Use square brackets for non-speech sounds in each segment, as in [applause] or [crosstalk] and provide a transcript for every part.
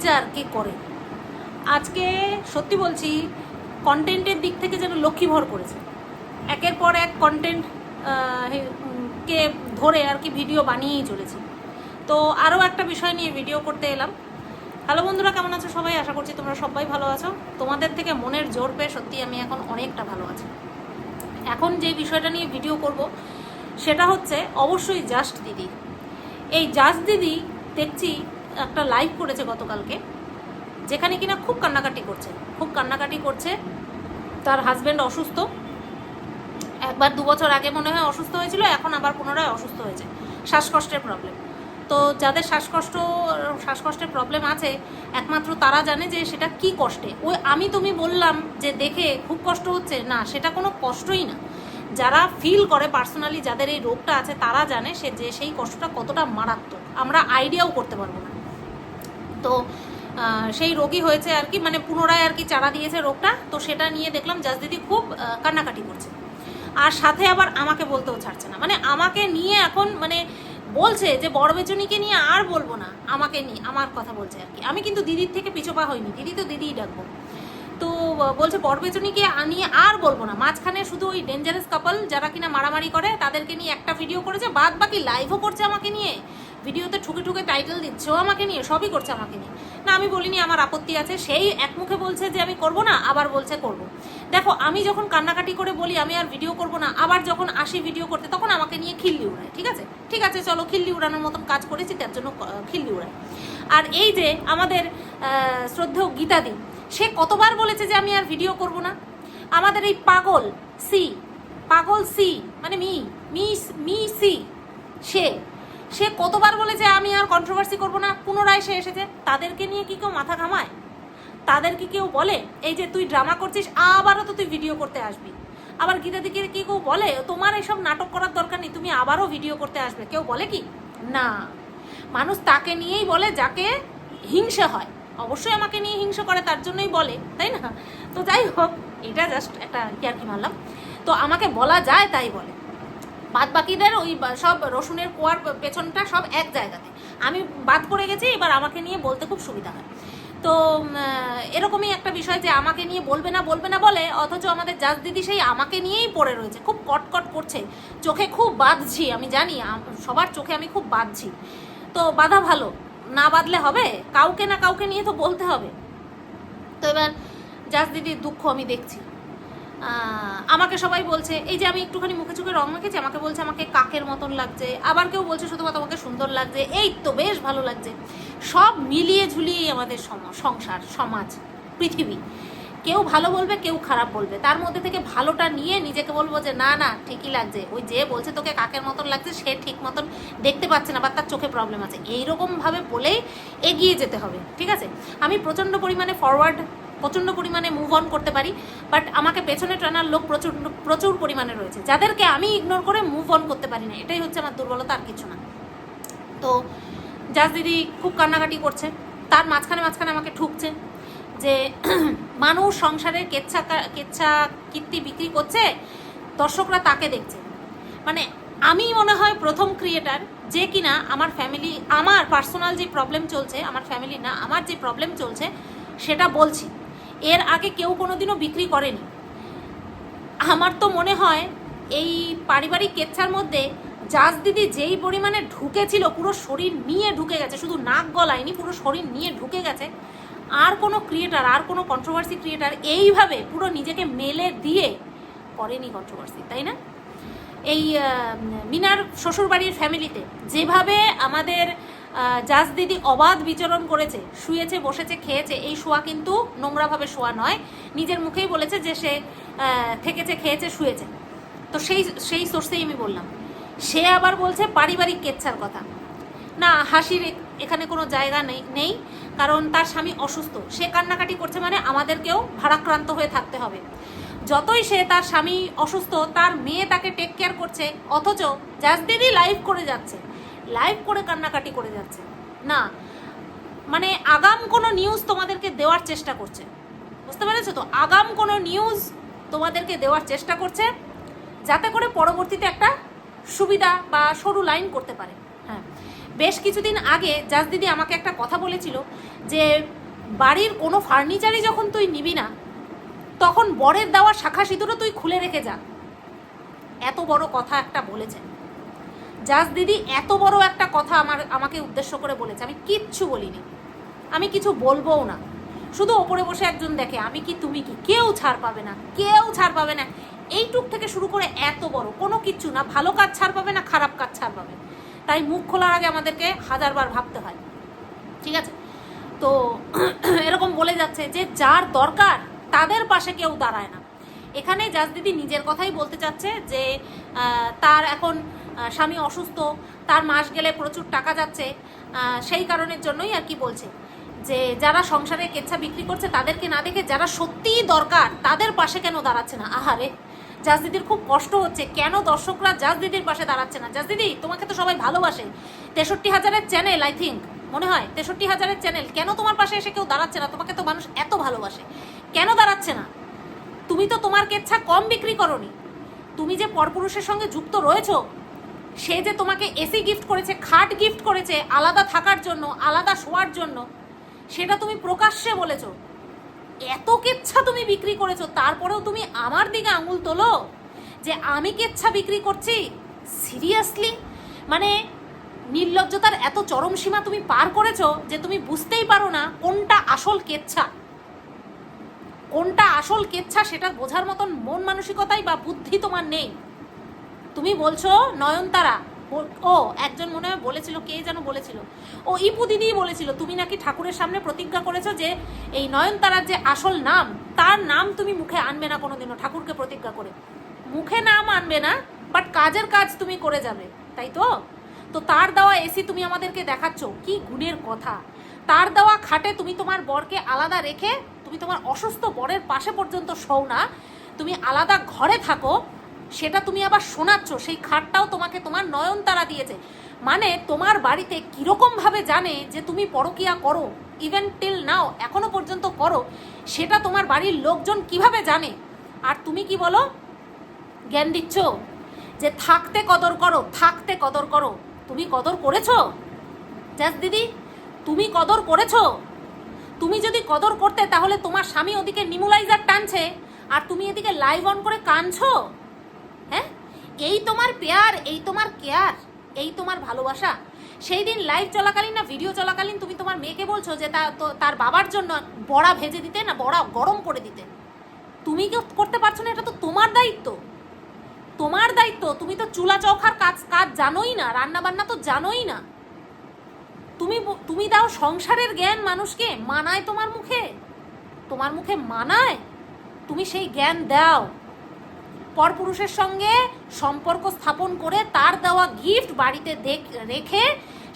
বিচার কে করে। আজকে সত্যি বলছি কন্টেন্টের দিক থেকে যেন লক্ষ্মীভর করেছে। একের পর এক কন্টেন্ট কে ধরে আর কি ভিডিও বানিয়েই চলেছি। তো আরও একটা বিষয় নিয়ে ভিডিও করতে এলাম। হ্যালো বন্ধুরা, কেমন আছো সবাই? আশা করছি তোমরা সবাই ভালো আছো। তোমাদের থেকে মনের জোর পেয়ে সত্যি আমি এখন অনেকটা ভালো আছি। এখন যে বিষয়টা নিয়ে ভিডিও করব, সেটা হচ্ছে অবশ্যই জাস্ট দিদি। এই জাস্ট দিদি দেখছি একটা লাইভ করেছে গতকালকে, যেখানে কিনা খুব কান্নাকাটি করছে। খুব কান্নাকাটি করছে। তার হাজব্যান্ড অসুস্থ। একবার দু বছর আগে মনে হয় অসুস্থ হয়েছিল, এখন আবার পুনরায় অসুস্থ হয়েছে। শ্বাসকষ্টের প্রবলেম তো যাদের শ্বাসকষ্ট, শ্বাসকষ্টের প্রবলেম আছে, একমাত্র তারা জানে যে সেটা কি কষ্টে। ওই আমি তুমি বললাম যে দেখে খুব কষ্ট হচ্ছে, না, সেটা কোনো কষ্টই না। যারা ফিল করে পার্সোনালি যাদের এই রোগটা আছে, তারা জানে সে, যে সেই কষ্টটা কতটা মারাত্মক। আমরা আইডিয়াও করতে পারব না। তো সেই রোগী হয়েছে আর কি মানে পুনরায় আর কি চারা দিয়েছে রোগটা, তো সেটা নিয়ে দেখলাম জাজ দিদি খুব কান্নাকাটি করছে। আর সাথে আবার আমাকে বলতেও ছাড়ছে না। মানে আমাকে নিয়ে এখন মানে বলছে যে বড় বেচনিকে নিয়ে আর বলব না, আমাকে নিয়ে আমার কথা বলছে আর কি। আমি কিন্তু দিদির থেকে পিছোপা হইনি, দিদি তো দিদিই ডাকবো। তো বলছে বরবেচনিকে নিয়ে আর বলব না। মাঝখানে শুধু ওই ডেঞ্জারাস কাপল যারা কিনা মারামারি করে, তাদেরকে নিয়ে একটা ভিডিও করেছে বাদ বাকি লাইভও করছে আমাকে নিয়ে। ভিডিওতে ঠুকে ঠুকে টাইটেল দিচ্ছে, ও আমাকে নিয়ে, সবই করছে আমাকে নিয়ে। না, আমি বলিনি আমার আপত্তি আছে, সেই এক মুখে বলছে যে আমি করব না, আবার বলছে করব। দেখো, আমি যখন কান্নাকাটি করে বলি, আমি আর ভিডিও করব না, আবার যখন আসি ভিডিও করতে, তখন আমাকে নিয়ে খিল্লি উড়ায়, ঠিক আছে? ঠিক আছে, চলো, খিল্লি উড়ানোর মতন কাজ করেছি, তার জন্য খিল্লি উড়ায় আর এই যে আমাদের শ্রদ্ধেয় গীতাদি, সে কতবার বলেছে যে আমি আর ভিডিও করব না? আমাদের এই পাগল, সি পাগল সি মানে মি মি মি সি, সে সে কতবার বলে যে আমি আর কন্ট্রোভার্সি করব না? পুনরায় সে এসেছে। তাদেরকে নিয়ে কি কেউ মাথা ঘামায়? তাদেরকে কেউ বলে, এই যে তুই ড্রামা করছিস, আবারও তো তুই ভিডিও করতে আসবি আবার গীতা দিকে কি কেউ বলে, তোমার এসব নাটক করার দরকার নেই, তুমি আবারও ভিডিও করতে আসবে কেউ বলে কি? না। মানুষ তাকে নিয়েই বলে যাকে হিংসে হয়। অবশ্যই আমাকে নিয়ে হিংসা করে, তার জন্যই বলে, তাই না? তো যাই হোক, এটা জাস্ট একটা কি আর কি মানলাম। তো আমাকে বলা যায় তাই বলে। বাদ বাকিদের ওই সব রসুনের কোয়ার পেছনটা সব এক জায়গাতে। আমি বাদ পড়ে গেছি, এবার আমাকে নিয়ে বলতে খুব সুবিধা হয়। তো এরকমই একটা বিষয় যে আমাকে নিয়ে বলবে না বলবে না বলে, অথচ আমাদের জাজ দিদি সেই আমাকে নিয়েই পড়ে রয়েছে। খুব কটকট করছে। চোখে খুব বাঁধছি, আমি জানি সবার চোখে আমি খুব বাঁধছি। তো বাধা ভালো, না বাঁধলে হবে? কাউকে না কাউকে নিয়ে তো বলতে হবে। তো এবার জাজ দিদির দুঃখ আমি দেখছি। আমাকে সবাই বলছে, এই যে আমি একটুখানি মুখে চোখে রং মেখেছি, আমাকে বলছে আমাকে কাকের মতন লাগছে। আবার কেউ বলছে শুধুমাত্র আমাকে সুন্দর লাগছে। এই তো বেশ ভালো লাগছে। সব মিলিয়ে ঝুলিয়েই আমাদের সংসার, সমাজ, পৃথিবী। কেউ ভালো বলবে, কেউ খারাপ বলবে। তার মধ্যে থেকে ভালোটা নিয়ে নিজেকে বলব যে, না না, ঠিকই লাগছে। ওই যে বলছে তোকে কাকের মতন লাগছে, সে ঠিক মতন দেখতে পাচ্ছে না, বা তার চোখে প্রবলেম আছে। এইরকমভাবে বলেই এগিয়ে যেতে হবে, ঠিক আছে? আমি প্রচণ্ড পরিমাণে ফরওয়ার্ড প্রচণ্ড পরিমাণে মুভ অন করতে পারি বাট আমাকে পেছনে টানার লোক প্রচুর প্রচুর পরিমাণে রয়েছে। যাদেরকে আমি ইগনোর করে মুভ অন করতে পারি না, এটাই হচ্ছে আমার দুর্বলতা আর কিছু না। তো জাজ দিদি খুব কান্নাকাটি করছে, তার মাঝখানে মাঝখানে আমাকে ঠুকছে যে [clears throat] মানুষ সংসারের কেচ্ছা কেচ্ছা কীর্তি বিক্রি করছে, দর্শকরা তাকে দেখছে। মানে আমি মনে হয় প্রথম ক্রিয়েটার যে কিনা আমার ফ্যামিলি আমার পার্সোনাল যে প্রবলেম চলছে, আমার ফ্যামিলি না, আমার যে প্রবলেম চলছে, সেটা বলছি। এর আগে কেউ কোনোদিনও বিক্রি করেনি। আমার তো মনে হয় এই পারিবারিক কেচ্ছার মধ্যে জাজ দিদি যেই পরিমাণে ঢুকেছিল, পুরো শরীর নিয়ে ঢুকে গেছে, শুধু নাক গলায়নি, পুরো শরীর নিয়ে ঢুকে গেছে, আর কোনো ক্রিয়েটার আর কোনো কন্ট্রোভার্সি ক্রিয়েটার এইভাবে পুরো নিজেকে মেলে দিয়ে করেনি কন্ট্রোভার্সি তাই না? এই মিনার শ্বশুরবাড়ির ফ্যামিলিতে যেভাবে আমাদের জাজ দিদি অবাধ বিচরণ করেছে, শুয়েছে, বসেছে, খেয়েছে। এই শোয়া কিন্তু নোংরাভাবে শোয়া নয়। নিজের মুখেই বলেছে যে সে থেকেছে, খেয়েছে, শুয়েছে। তো সেই সেই সোর্সেই আমি বললাম। সে আবার বলছে পারিবারিক কেচ্ছার কথা। না, হাসির এখানে কোনো জায়গা নেই নেই, কারণ তার স্বামী অসুস্থ। সে কান্নাকাটি করছে মানে আমাদেরকেও ভারাক্রান্ত হয়ে থাকতে হবে। যতই সে তার স্বামী অসুস্থ, তার মেয়ে তাকে টেক কেয়ার করছে, অথচ জাজ দিদি লাইভ করে যাচ্ছে। লাইভ করে কান্নাকাটি করে যাচ্ছে। না। মানে আগাম কোনো নিউজ তোমাদেরকে দেওয়ার চেষ্টা করছে। বুঝতে পেরেছ তো? আগাম কোনো নিউজ তোমাদেরকে দেওয়ার চেষ্টা করছে, যাতে করে পরবর্তীতে একটা সুবিধা বা সরু লাইন করতে পারে। হ্যাঁ। বেশ কিছুদিন আগে জাজ দিদি আমাকে একটা কথা বলেছিল যে, বাড়ির কোনো ফার্নিচারই যখন তুই নিবি না, তখন বরের দেওয়া শাখা সিঁদুরও তুই খুলে রেখে যা। এত বড় কথা একটা বলেছে। জাজ দিদি এত বড় একটা কথা আমার, আমাকে উদ্দেশ্য করে বলেছে। আমি কিচ্ছু বলিনি। আমি কিছু বলবোও না। শুধু ওপরে বসে একজন দেখে, আমি কি, তুমি কি? কেউ ছাড় পাবে না। কেউ ছাড় পাবে না। এইটুক থেকে শুরু করে এত বড়, কোনো কিচ্ছু না। ভালো কাজ ছাড় পাবে না, খারাপ কাজ ছাড় পাবে। তাই মুখ খোলার আগে আমাদেরকে হাজারবার ভাবতে হয়। ঠিক আছে? তো [clears throat] এরকম বলে যাচ্ছে যে, যার দরকার, তাদের পাশে কেউ দাঁড়ায় না। এখানে জাজ দিদি নিজের কথাই বলতে চাচ্ছে যে তার এখন স্বামী অসুস্থ, তার মাস গেলে প্রচুর টাকা যাচ্ছে সেই কারণের জন্যই আর কি বলছে যে যারা সংসারে কেচ্ছা বিক্রি করছে তাদেরকে না দেখে যারা সত্যিই দরকার, তাদের পাশে কেন দাঁড়াচ্ছে না? আহারে জাজ দিদির খুব কষ্ট হচ্ছে, কেন দর্শকরা জাজ দিদির পাশে দাঁড়াচ্ছে না? জাজ দিদি তোমাকে তো সবাই ভালোবাসে। তেষট্টি হাজারের চ্যানেল আই থিঙ্ক মনে হয়? তেষট্টি হাজারের চ্যানেল কেন তোমার পাশে এসে কেউ দাঁড়াচ্ছে না? তোমাকে তো মানুষ এত ভালোবাসে। কেন দাঁড়াচ্ছে না? তুমি তো তোমার কেচ্ছা কম বিক্রি করনি। তুমি যে পরপুরুষের সঙ্গে যুক্ত রয়েছো সে যে তোমাকে এসি গিফট করেছে, খাট গিফট করেছে, আলাদা থাকার জন্য, আলাদা শোয়ার জন্য, সেটা তুমি প্রকাশ্যে বলেছ। এত কেচ্ছা তুমি বিক্রি করেছ, তারপরেও তুমি আমার দিকে আঙুল তোলো যে আমি কেচ্ছা বিক্রি করছি? সিরিয়াসলি মানে নির্লজ্জতার এত চরম সীমা তুমি পার করেছ যে তুমি বুঝতেই পারো না কোনটা আসল কেচ্ছা। কোনটা আসল কেচ্ছা সেটা বোঝার মতন মন মানসিকতাই বা বুদ্ধি তোমার নেই। তুমি বলছো নয়নতারা? ও- একজন মনে হয় বলেছিল, কে যেন বলেছিল? ও ইপু বলেছিল, তুমি নাকি ঠাকুরের সামনে প্রতিজ্ঞা করেছ যে এই নয়নতারার যে আসল নাম, তার নাম তুমি মুখে আনবে না কোনোদিনও, ঠাকুরকে প্রতিজ্ঞা করে। মুখে নাম আনবে না বাট কাজের কাজ তুমি করে যাবে, তাই তো? তো তার দেওয়া এসি তুমি আমাদেরকে দেখাচ্ছ, কি গুণের কথা। তার দেওয়া খাটে তুমি তোমার বরকে আলাদা রেখে, তুমি তোমার অসুস্থ বরের পাশে পর্যন্ত শোও না, তুমি আলাদা ঘরে থাকো সেটা তুমি আবার শোনাচ্ছ, সেই খাটটাও তোমাকে তোমার নয়নতারা দিয়েছে। মানে তোমার বাড়িতে কীরকমভাবে জানে যে তুমি পরকিয়া করো ইভেন টিল নাও এখনও পর্যন্ত করো, সেটা তোমার বাড়ির লোকজন কীভাবে জানে? আর তুমি কি বলো? জ্ঞান দিচ্ছ? যে থাকতে কদর করো, থাকতে কদর করো। তুমি কদর করেছ? জাস দিদি, তুমি কদর করেছ? তুমি যদি কদর করতে, তাহলে তোমার স্বামী ওদিকে নিমুলাইজার টানছে, আর তুমি এদিকে লাইভ অন করে হ্যাঁ এই তোমার পেয়ার, এই তোমার কেয়ার, এই তোমার ভালোবাসা। সেই দিন লাইভ চলাকালীন না ভিডিও চলাকালীন তুমি তোমার মেয়েকে বলছো যে তার বাবার জন্য বড়া ভেজে দিতে না বড়া গরম করে দিতে। তুমি কি করতে পারছ না, এটা তো তোমার দায়িত্ব। তোমার দায়িত্ব, তুমি তো চুলা চৌখার কাজ কাজ জানোই না রান্না বান্না তো জানোই না। তুমি তুমি দাও সংসারের জ্ঞান মানুষকে, মানায় তোমার মুখে। তোমার মুখে মানায়। তুমি সেই জ্ঞান দাও। পরপুরুষের সঙ্গে সম্পর্ক স্থাপন করে তার দেওয়া গিফট বাড়িতে রেখে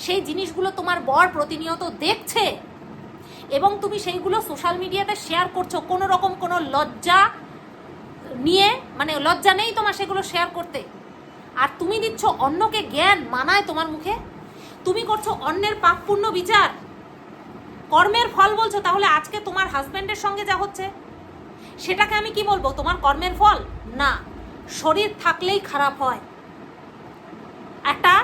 সেই জিনিসগুলো তোমার বর প্রতিনিয়ত দেখছে এবং তুমি সেইগুলো সোশ্যাল মিডিয়াতে শেয়ার করছ। কোনো রকম কোনো লজ্জা নিয়ে মানে লজ্জা নেই তোমার সেগুলো শেয়ার করতে। আর তুমি দিচ্ছ অন্যকে জ্ঞান মানায় তোমার মুখে। তুমি করছ অন্যের পাপ পুণ্য বিচার। কর্মের ফল বলছো, তাহলে আজকে তোমার হাজব্যান্ডের সঙ্গে যা হচ্ছে, সেটাকে আমি কি বলব? তোমার কর্মের ফল? না। শরীর থাকলেই খারাপ হয়। একটা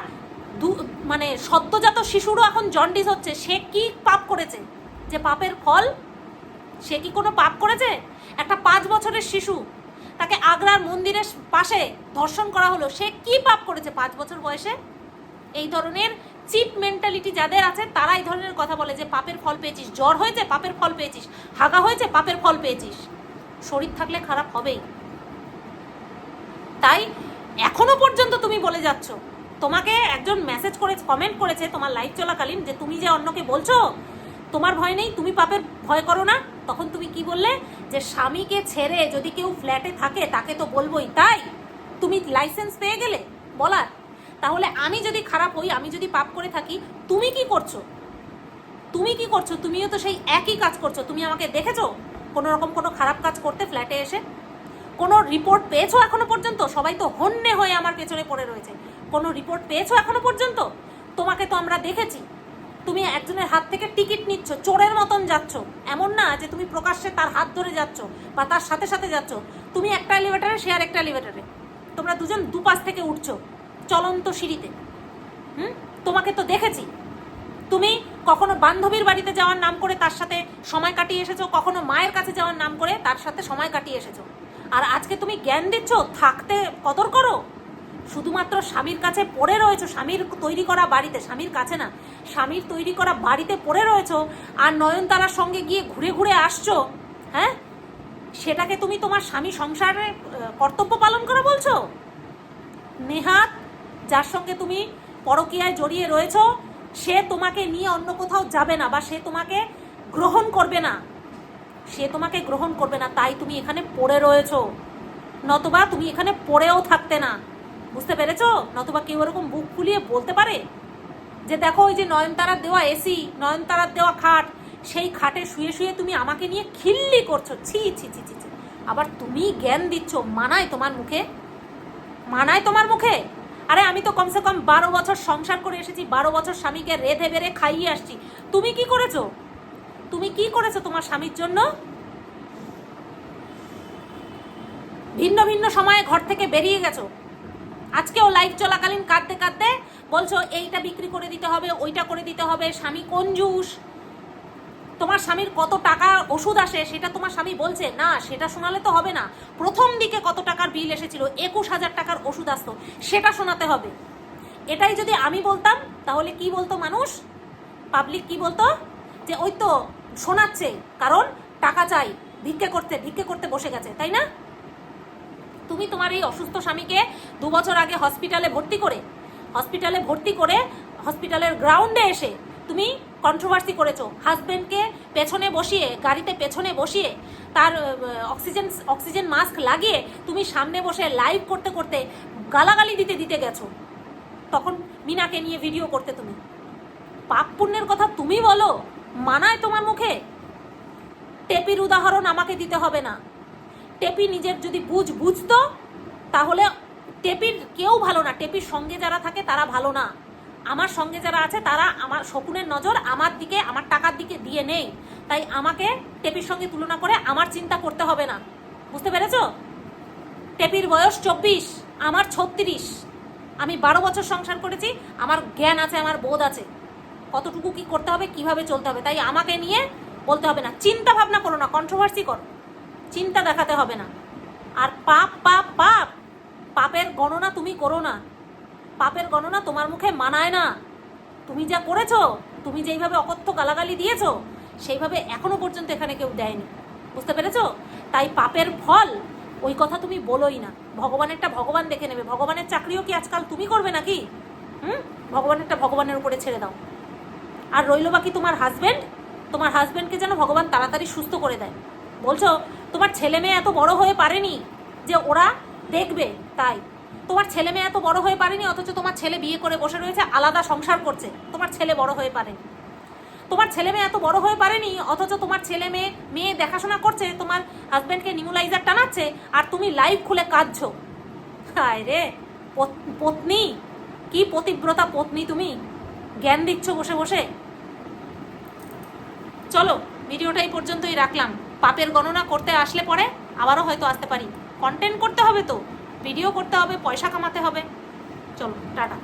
মানে সদ্যজাত শিশুরও এখন জন্ডিস হচ্ছে, সে কি পাপ করেছে? যে পাপের ফল? সে কি কোনো পাপ করেছে? একটা পাঁচ বছরের শিশু, তাকে আগ্রার মন্দিরের পাশে ধর্ষণ করা হলো, সে কি পাপ করেছে পাঁচ বছর বয়সে? এই ধরনের চিপ মেন্টালিটি যাদের আছে, তারা এই ধরনের কথা বলে যে পাপের ফল পেয়েছিস, জ্বর হয়েছে, পাপের ফল পেয়েছিস, হাগা হয়েছে, পাপের ফল পেয়েছিস। শরীর থাকলে খারাপ হবেই। তাই এখনও পর্যন্ত তুমি বলে যাচ্ছ। তোমাকে একজন মেসেজ করে কমেন্ট করেছে তোমার লাইভ চলাকালীন যে তুমি যে অন্যকে বলছো, তোমার ভয় নেই, তুমি পাপের ভয় করো না। তখন তুমি কি বললে? যে স্বামীকে ছেড়ে যদি কেউ ফ্ল্যাটে থাকে, তাকে তো বলবোই। তাই? তুমি লাইসেন্স পেয়ে গেলে? বলার। তাহলে আমি যদি খারাপ হই, আমি যদি পাপ করে থাকি, তুমি কি করছ? তুমি কি করছ? তুমিও তো সেই একই কাজ করছ। তুমি আমাকে দেখেছ? কোনো রকম কোনো খারাপ কাজ করতে ফ্ল্যাটে এসে? কোনো রিপোর্ট পেয়েছ এখনও পর্যন্ত? সবাই তো হন্যে হয়ে আমার পেছনে পড়ে রয়েছে। কোনো রিপোর্ট পেয়েছ এখনও পর্যন্ত? তোমাকে তো আমরা দেখেছি। তুমি একজনের হাত থেকে টিকিট নিচ্ছ, চোরের মতন যাচ্ছ। এমন না যে তুমি প্রকাশ্যে তার হাত ধরে যাচ্ছ বা তার সাথে সাথে যাচ্ছ। তুমি একটা এলিভেটারে সে আর একটা এলিভেটারে তোমরা দুজন দুপাশ থেকে উঠছো চলন্ত সিঁড়িতে। হুম? তোমাকে তো দেখেছি। তুমি কখনো বান্ধবীর বাড়িতে যাওয়ার নাম করে তার সাথে সময় কাটিয়ে এসেছ, কখনো মায়ের কাছে যাওয়ার নাম করে তার সাথে সময় কাটিয়ে এসেছ। আর আজকে তুমি জ্ঞান দিচ্ছ, থাকতে কদর করো? শুধুমাত্র স্বামীর কাছে পড়ে রয়েছো, স্বামীর তৈরি করা বাড়িতে, স্বামীর কাছে না, স্বামীর তৈরি করা বাড়িতে পড়ে রয়েছো আর নয়নতারার সঙ্গে গিয়ে ঘুরে ঘুরে আসছো হ্যাঁ? সেটাকে তুমি তোমার স্বামী সংসারে কর্তব্য পালন করে বলছো? নেহাত, যার সঙ্গে তুমি পরকীয়ায় জড়িয়ে রয়েছো, সে তোমাকে নিয়ে অন্য কোথাও যাবে না বা সে তোমাকে গ্রহণ করবে না। সে তোমাকে গ্রহণ করবে না, তাই তুমি এখানে পড়ে রয়েছো। নতবা তুমি এখানে পড়েও থাকতে না। বুঝতে পেরেছ? নতবা কেউ এরকম বুক ফুলিয়ে বলতে পারে? যে দেখো ওই যে নয়নতারার দেওয়া এসি নয়নতারার দেওয়া খাট, সেই খাটে শুয়ে শুয়ে তুমি আমাকে নিয়ে খিল্লি করছ। ছি ছি ছি ছি ছি। আবার তুমি জ্ঞান দিচ্ছ, মানায় তোমার মুখে? মানায় তোমার মুখে? আরে আমি তো কমসে কম বারো বছর সংসার করে এসেছি, বারো বছর স্বামীকে রেধে বেড়ে খাইয়ে আসছি। তুমি কি করেছ? তুমি কি করেছ তোমার স্বামীর জন্য? ভিন্ন ভিন্ন সময়ে ঘর থেকে বেরিয়ে গেছো। আজকেও লাইভ চলাকালীন কাঁদতে কাঁদতে বলছো, এইটা বিক্রি করে দিতে হবে, ওইটা করে দিতে হবে, স্বামী কঞ্জুস তোমার স্বামীর কত টাকা ওষুধ আসে সেটা তোমার স্বামী বলছে, না, সেটা শোনালে তো হবে না। প্রথম দিকে কত টাকার বিল এসেছিল, একুশ হাজার টাকার ওষুধ আসতো, সেটা শোনাতে হবে। এটাই যদি আমি বলতাম, তাহলে কি বলতো মানুষ? পাবলিক কি বলতো? যে ওই তো শোনাচ্ছে, কারণ টাকা চাই, ভিক্ষে করতে ভিক্ষে করতে বসে গেছে, তাই না? তুমি তোমার এই অসুস্থ স্বামীকে দু বছর আগে হসপিটালে ভর্তি করে হসপিটালে ভর্তি করে হসপিটালের গ্রাউন্ডে এসে তুমি কন্ট্রোভার্সি করেছ। হাজবেন্ডকে পেছনে বসিয়ে, গাড়িতে পেছনে বসিয়ে তার অক্সিজেন অক্সিজেন মাস্ক লাগিয়ে তুমি সামনে বসে লাইভ করতে করতে গালাগালি দিতে দিতে গেছো। তখন মিনাকে নিয়ে ভিডিও করতে তুমি। পাপ পুণ্যের কথা তুমি বলো। মানায় তোমার মুখে? টেপির উদাহরণ আমাকে দিতে হবে না। টেপি নিজের যদি বুঝ বুঝতো, তাহলে টেপির কেউ ভালো না। টেপির সঙ্গে যারা থাকে, তারা ভালো না। আমার সঙ্গে যারা আছে, তারা আমার শকুনের নজর আমার দিকে, আমার টাকার দিকে দিয়ে নেই। তাই আমাকে টেপির সঙ্গে তুলনা করে আমার চিন্তা করতে হবে না। বুঝতে পেরেছ? টেপির বয়স চব্বিশ, আমার ছত্রিশ। আমি বারো বছর সংসার করেছি, আমার জ্ঞান আছে, আমার বোধ আছে। কতটুকু কি করতে হবে, কীভাবে চলতে হবে, তাই আমাকে নিয়ে বলতে হবে না। চিন্তা ভাবনা করো না কন্ট্রোভার্সি করো। চিন্তা দেখাতে হবে না। আর পাপ পাপ পাপ, পাপের গণনা তুমি করো না। পাপের গণনা তোমার মুখে মানায় না। তুমি যা করেছ, তুমি যেইভাবে অকথ্য গালাগালি দিয়েছ, সেইভাবে এখনও পর্যন্ত এখানে কেউ দেয়নি। বুঝতে পেরেছ? তাই পাপের ফল ওই কথা তুমি বলোই না। ভগবানেরটা ভগবান দেখে নেবে। ভগবানের চাকরিও কি আজকাল তুমি করবে নাকি? হুম? ভগবানেরটা ভগবানের উপরে ছেড়ে দাও। আর রইল বাকি তোমার হাজব্যান্ড তোমার হাজব্যান্ডকে যেন ভগবান তাড়াতাড়ি সুস্থ করে দেয়। বলছো, তোমার ছেলে মেয়ে এত বড় হয়ে পারেনি যে ওরা দেখবে, তাই। তোমার ছেলে মেয়ে এত বড় হয়ে পারেনি, অথচ তোমার ছেলে বিয়ে করে বসে রয়েছে, আলাদা সংসার করছে। তোমার ছেলে বড় হয়ে পারেনি। তোমার ছেলে মেয়ে এত বড় হয়ে পারেনি, অথচ তোমার ছেলে মেয়ে মেয়ে দেখাশোনা করছে, তোমার হাজব্যান্ডকে নিমুলাইজার টানাচ্ছে, আর তুমি লাইভ খুলে কাঁদছো। হায় রে, পত- পত্নী, কি পতিব্রতা পত্নী তুমি। জ্ঞান দিচ্ছ বসে বসে? চলো, ভিডিওটা এই পর্যন্তই রাখলাম। পাপের গণনা করতে আসলে পরে আবারও হয়তো আসতে পারি। কন্টেন্ট করতে হবে তো। ভিডিও করতে হবে, পয়সা কামাতে হবে। চলো, টাটা।